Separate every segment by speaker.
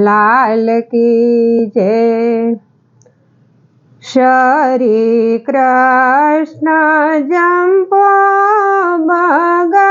Speaker 1: લાલ કી જય શરી કૃષ્ણ જંપ બગ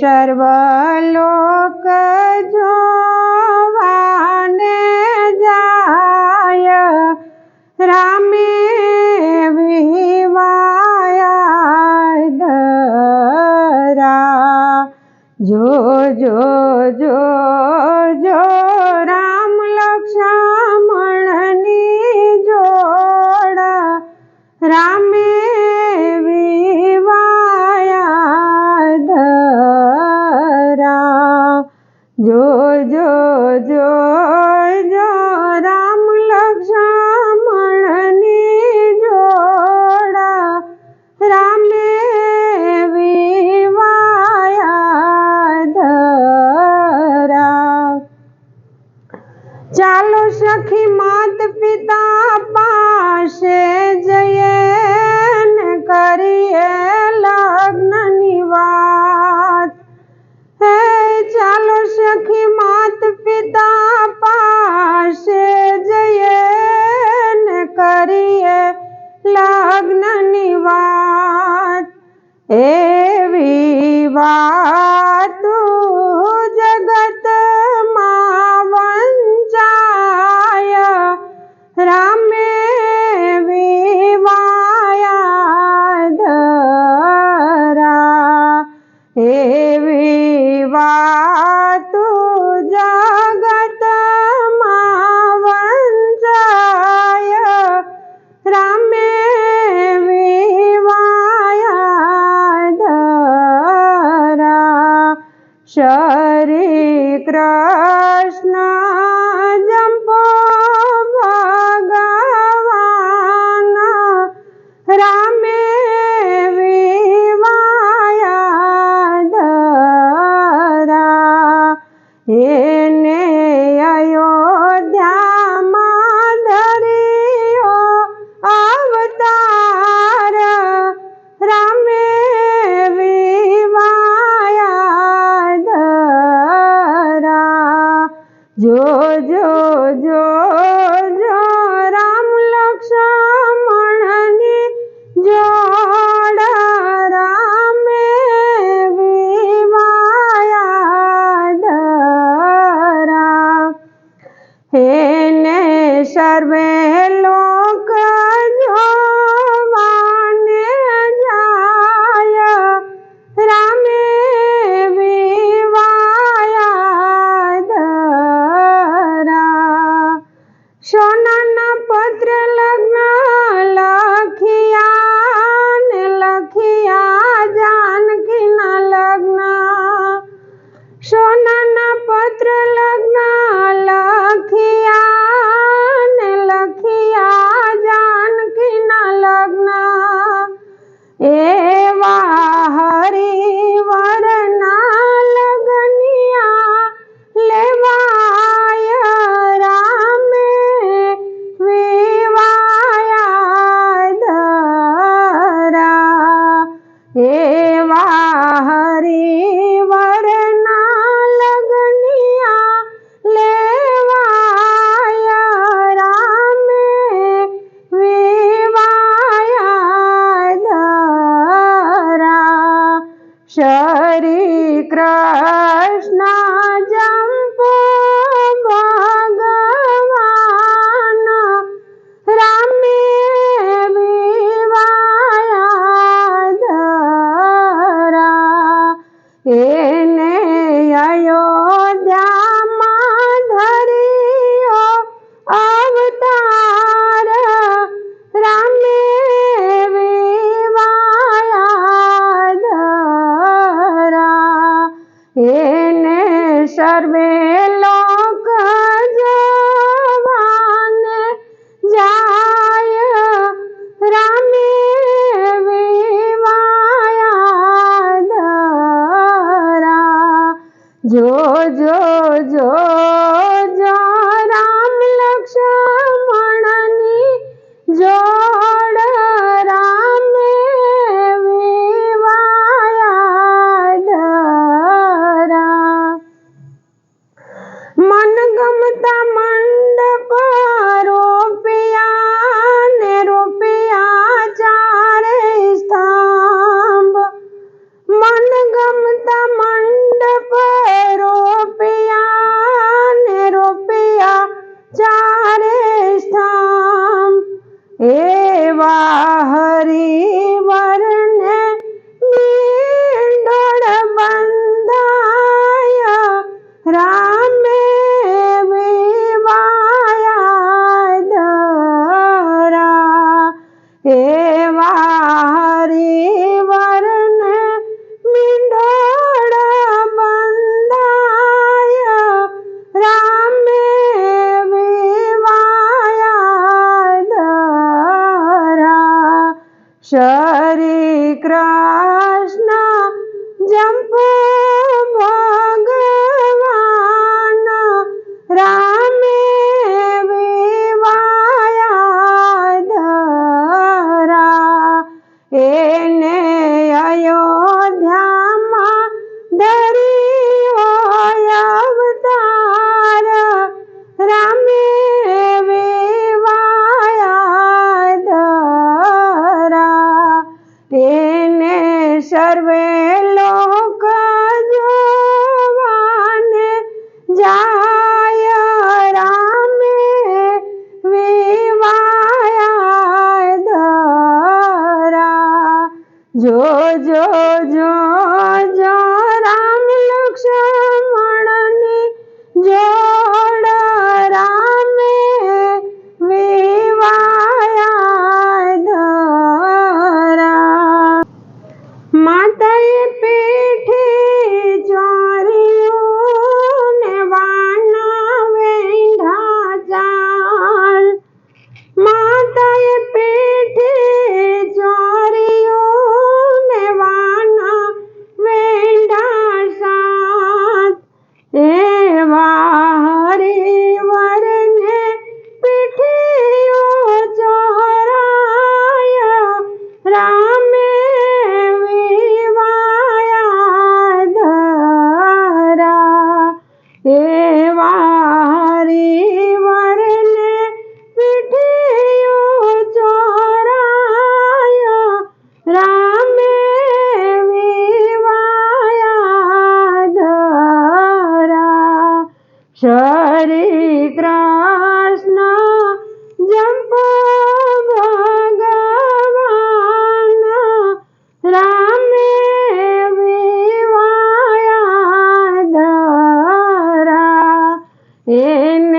Speaker 1: સર્વલોક જોવાને જાય. રામે વિવાયા ધરા. જો જો જો તેને સર્વે લો রোজ ಏನ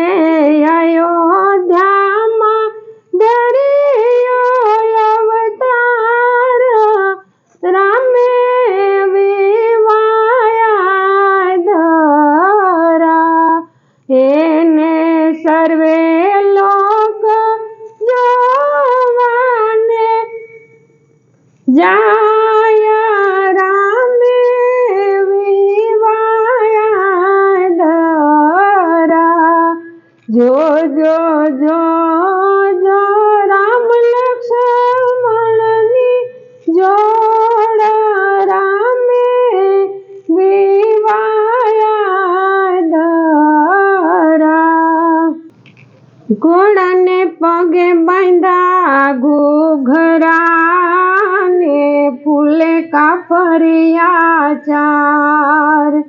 Speaker 1: ઘોડાને પગે બાંધા ઘોઘરાને ફૂલે કાફરિયા ચાર.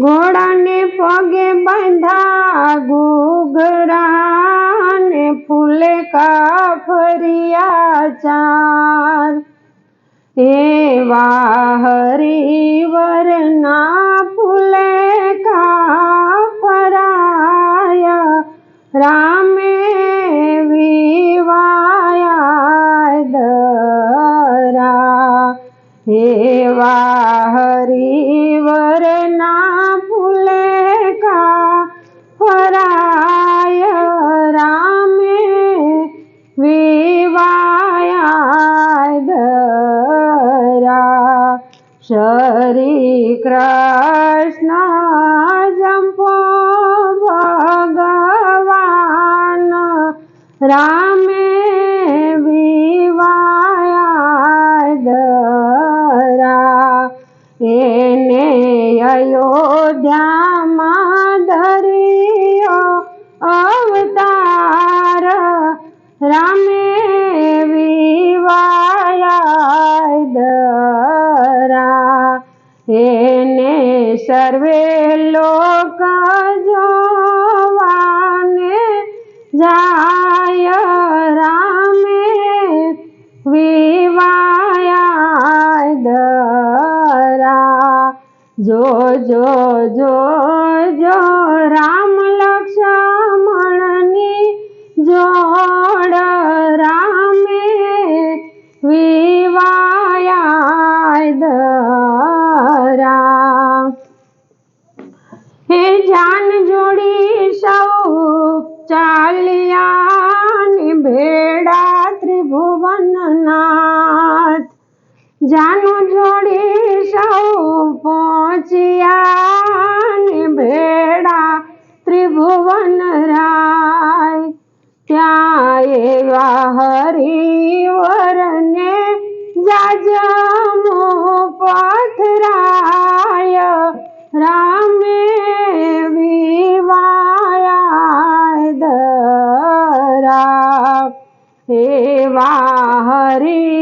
Speaker 1: ઘોડાને પગે બાંધા ઘોઘરાને ફૂલે કાફરિયા ચાર. એવા હરિવરના ફૂલે કાફરાયા. રામ એને અયોધ્યામાં ધર્યો અવતાર. રામે વિવાયા એને સર્વે લોકા જો જો જો જો રામ લક્ષ્મણ સેવા હરી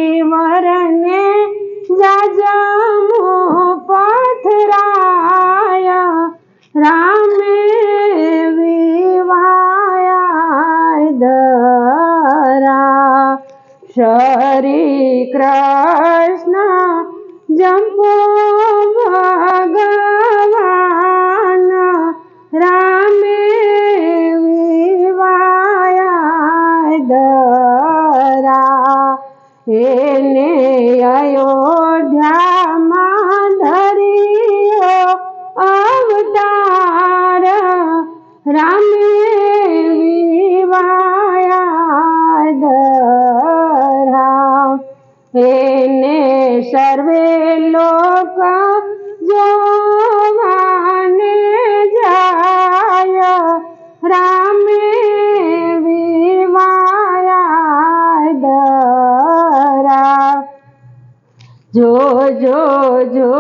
Speaker 1: લોક જોવાને જાય. રામે વિવાયા દરા. જો જો જો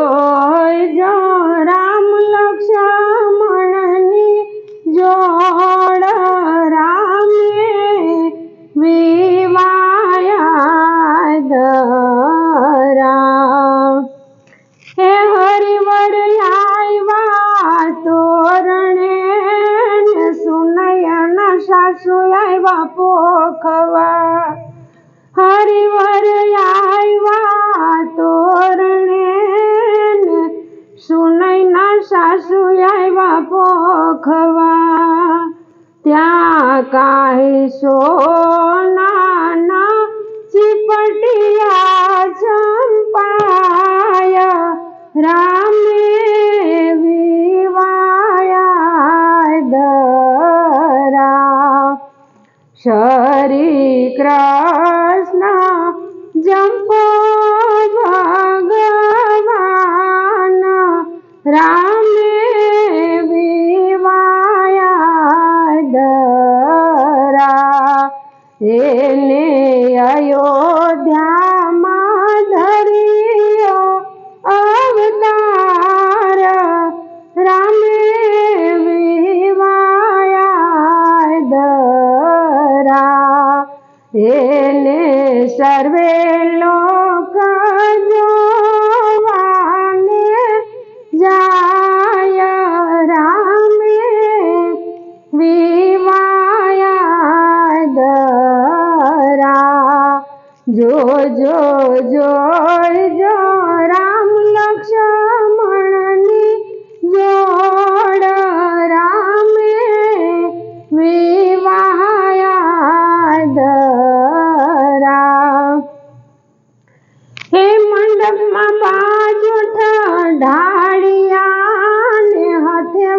Speaker 1: શરી કૃષ્ણ જંપ ભગવાન રામ એને સર્વે લોક જો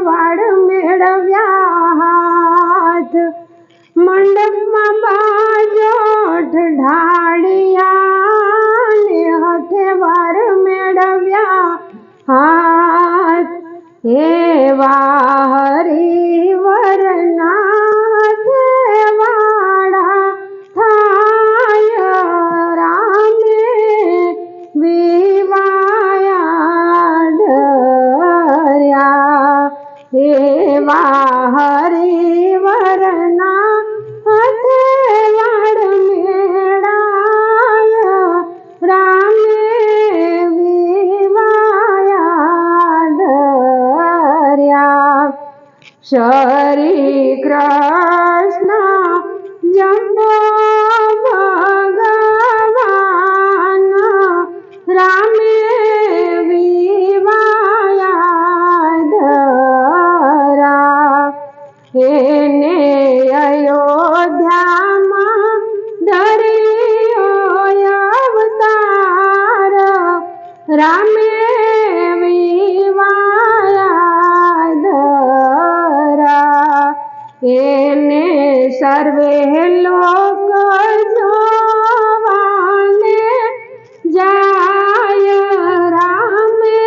Speaker 1: વાળ મેળવ્યા હાથ મંડપમાં બાજો ઢાળિયા ને હાથે વાર મેળવ્યા હાથ હે વા શરી કૃષ્ણ તેને સર્વે લોક જોવાને જાય રામે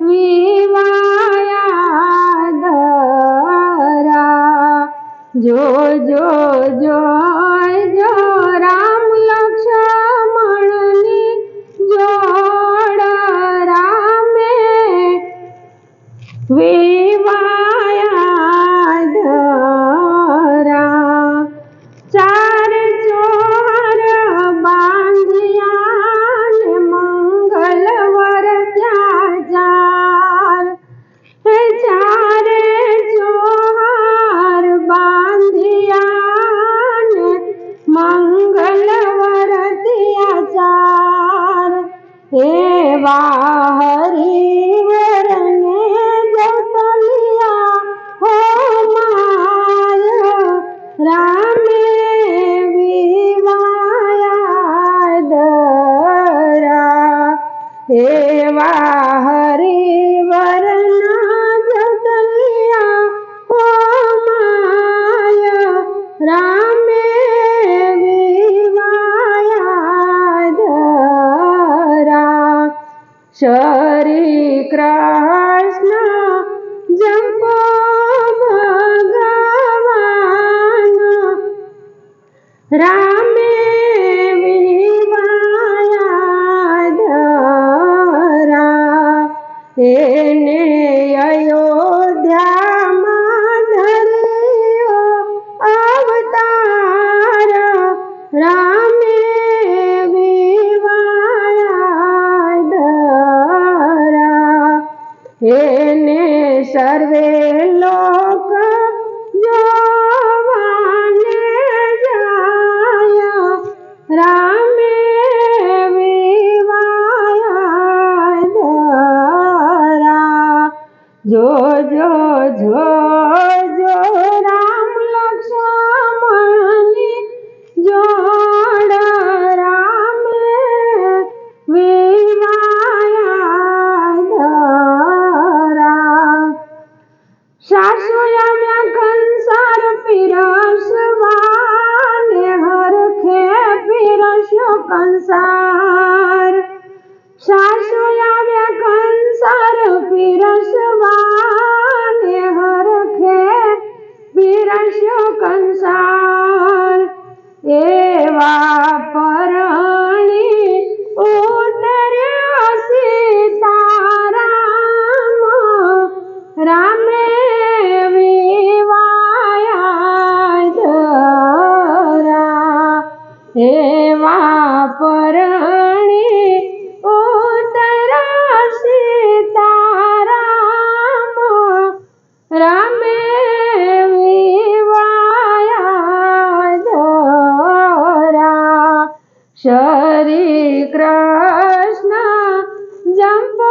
Speaker 1: વિવાયા ધરા જો જો શરી કૃષ્ણ જંબો ભગવાન રામે વિવાયા ધરા એને સર્વે લોક જોવાને જાયા રામે વિવાયા દરા જો જો જો વાર સાસુ આવ્યા કંસાર પીરસવાને હરખે પીરસ્યો કંસાર શ્રી કૃષ્ણ જંપો